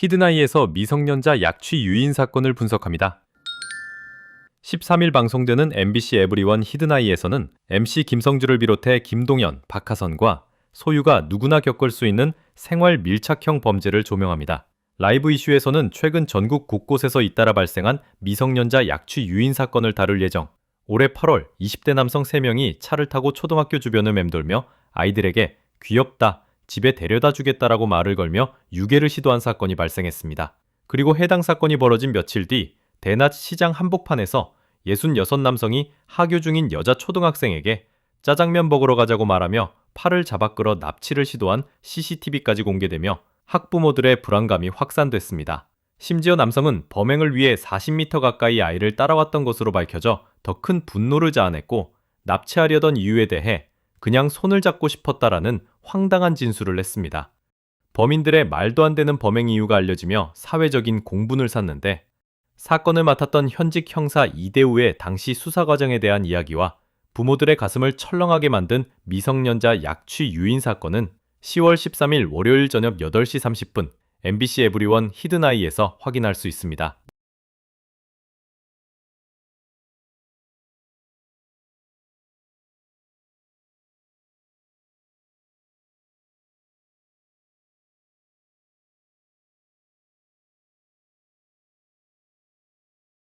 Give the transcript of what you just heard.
히든아이에서 미성년자 약취 유인 사건을 분석합니다. 13일 방송되는 MBC 에브리원 히든아이에서는 MC 김성주를 비롯해 김동연, 박하선과 소유가 누구나 겪을 수 있는 생활 밀착형 범죄를 조명합니다. 라이브 이슈에서는 최근 전국 곳곳에서 잇따라 발생한 미성년자 약취 유인 사건을 다룰 예정. 올해 8월 20대 남성 3명이 차를 타고 초등학교 주변을 맴돌며 아이들에게 귀엽다, 집에 데려다 주겠다라고 말을 걸며 유괴를 시도한 사건이 발생했습니다. 그리고 해당 사건이 벌어진 며칠 뒤 대낮 시장 한복판에서 66 남성이 하교 중인 여자 초등학생에게 짜장면 먹으러 가자고 말하며 팔을 잡아 끌어 납치를 시도한 CCTV까지 공개되며 학부모들의 불안감이 확산됐습니다. 심지어 남성은 범행을 위해 40m 가까이 아이를 따라왔던 것으로 밝혀져 더 큰 분노를 자아냈고 납치하려던 이유에 대해 그냥 손을 잡고 싶었다라는 황당한 진술을 했습니다. 범인들의 말도 안 되는 범행 이유가 알려지며 사회적인 공분을 샀는데 사건을 맡았던 현직 형사 이대우의 당시 수사 과정에 대한 이야기와 부모들의 가슴을 철렁하게 만든 미성년자 약취 유인 사건은 10월 13일 월요일 저녁 8시 30분 MBC 에브리원 히든아이에서 확인할 수 있습니다.